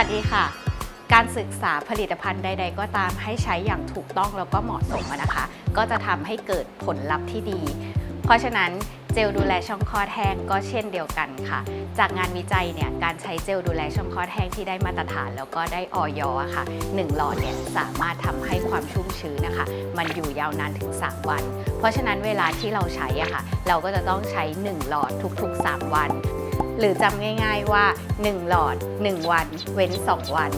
วัสดีค่ะ การศึกษาผลิตภัณฑ์ใด ๆ ก็ตามให้ใช้อย่างถูกต้องแล้วก็เหมาะสมนะคะ ก็จะทำให้เกิดผลลัพธ์ที่ดี เพราะฉะนั้นเจลดูแลช่องคลอดแห้งก็เช่นเดียวกันค่ะ จากงานวิจัยเนี่ยการใช้เจลดูแลช่องคลอดแห้งที่ได้มาตรฐานแล้วก็ได้ออยอะค่ะ1หลอดเนี่ยสามารถทำให้ความชุ่มชื้นนะคะ มันอยู่ยาวนานถึง 3 วัน เพราะฉะนั้นเวลาที่เราใช้อะค่ะ เราก็จะต้องใช้ 1 หลอดทุกๆ 3 วัน หรือจำง่ายๆว่า 1 หลอด 1 วัน เว้น 2 วัน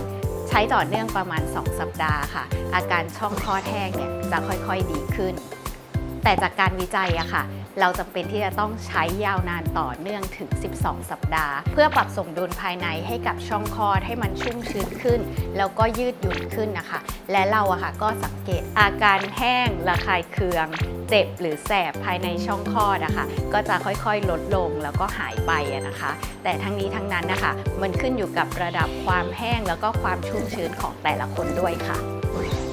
ใช้ต่อเนื่องประมาณ 2 สัปดาห์ค่ะ อาการช่องคลอดแห้งเนี่ยจะค่อยๆดีขึ้น แต่จากการวิจัยอะค่ะ เราจำเป็นที่จะต้องใช้ยาวนานต่อเนื่องถึง 12 สัปดาห์ เพื่อปรับสมดุลภายในให้กับช่องคลอดให้มันชุ่มชื้นขึ้น แล้วก็ยืดหยุ่นขึ้นนะคะ และเราอะค่ะก็สังเกตอาการแห้งระคายเคือง เจ็บหรือแสบภายในช่องคลอดอะค่ะก็จะค่อยๆ ลดลงแล้วก็หายไปนะคะ แต่ทั้งนี้ทั้งนั้นนะคะ มันขึ้นอยู่กับระดับความแห้งแล้วก็ความชุ่มชื้นของแต่ละคนด้วยค่ะ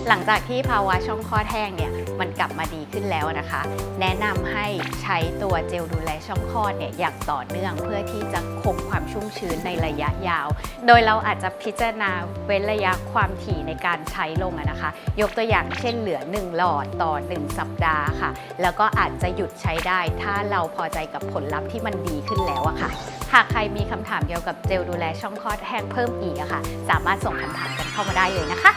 หลังจากที่ภาวะช่องคลอดแห้งเนี่ยมันกลับมาดีขึ้นแล้วนะคะ แนะนำให้ใช้ตัวเจลดูแลช่องคลอดเนี่ยอย่างต่อเนื่องเพื่อที่จะคงความชุ่มชื้นในระยะยาว โดยเราอาจจะพิจารณาเว้นระยะความถี่ในการใช้ลงนะคะ ยกตัวอย่างเช่นเหลือ 1 หลอดต่อ 1 สัปดาห์ค่ะ แล้วก็อาจจะหยุดใช้ได้ ถ้าเราพอใจกับผลลัพธ์ที่มันดีขึ้นแล้วอะค่ะ หากใครมีคำถามเกี่ยวกับเจลดูแลช่องคลอดแห้งเพิ่มอีกอะค่ะ สามารถส่งคำถามกันเข้ามาได้เลยนะคะ